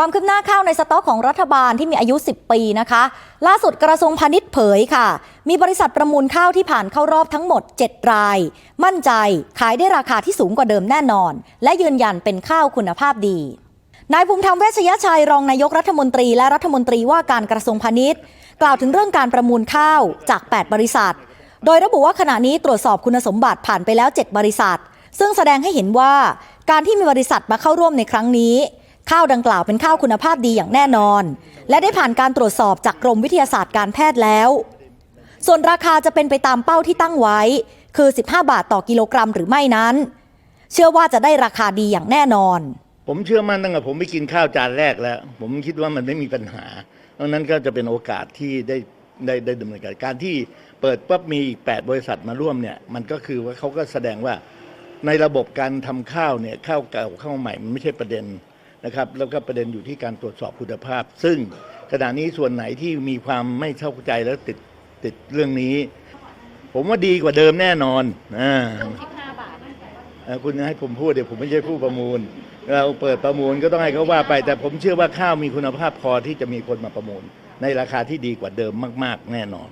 ความคืบหน้าข้าวในสต็อกของรัฐบาลที่มีอายุ 10 ปีนะคะ ล่าสุดกระทรวงพาณิชย์เผยค่ะ มีบริษัทประมูลข้าวที่ผ่านเข้ารอบทั้งหมด 7 ราย มั่นใจขายได้ราคาที่สูงกว่าเดิมแน่นอน และยืนยันเป็นข้าวคุณภาพดีนายภูมิธรรมเวชยชัยรองนายกรัฐมนตรีและรัฐมนตรีว่าการกระทรวงพาณิชย์ กล่าวถึงเรื่องการประมูลข้าวจาก 8 บริษัท โดยระบุว่าขณะนี้ตรวจสอบคุณสมบัติผ่านไปแล้ว 7 บริษัท ซึ่งแสดงให้เห็นว่าการที่มีบริษัทมาเข้าร่วมในครั้งนี้ ข้าวดังกล่าวเป็นข้าวคุณภาพดีอย่างแน่นอน และได้ผ่านการตรวจสอบจากกรมวิทยาศาสตร์การแพทย์แล้ว ส่วนราคาจะเป็นไปตามเป้าที่ตั้งไว้ คือ 15 บาทต่อกิโลกรัมหรือไม่นั้น เชื่อว่าจะได้ราคาดีอย่างแน่นอน ผมเชื่อมั่นตั้งแต่ผมไปกินข้าวจานแรกแล้ว ผมคิดว่ามันไม่มีปัญหาดังนั้นก็จะเป็นโอกาสที่ได้ได้ได้ดำเนินการการที่เปิดปั๊บมีอีกแปดบริษัทมาร่วมเนี่ยมันก็คือว่าเขาก็แสดงว่าในระบบการทำข้าวเนี่ยข้าวเก่าข้าวใหม่มันไม่ใช่ประเด็น นะครับแล้วก็ประเด็นอยู่ที่การตรวจสอบคุณภาพ ซึ่งขณะนี้ส่วนไหนที่มีความไม่เข้าใจแล้วติดติดเรื่องนี้ ผมว่าดีกว่าเดิมแน่นอนอ่าเอ่อคุณให้ผมพูดเดี๋ยวผมไม่ใช่ผู้ประมูล เราเปิดประมูลก็ต้องให้เขาว่าไป แต่ผมเชื่อว่าข้าวมีคุณภาพพอที่จะมีคนมาประมูล ในราคาที่ดีกว่าเดิมมาก ๆ แน่นอน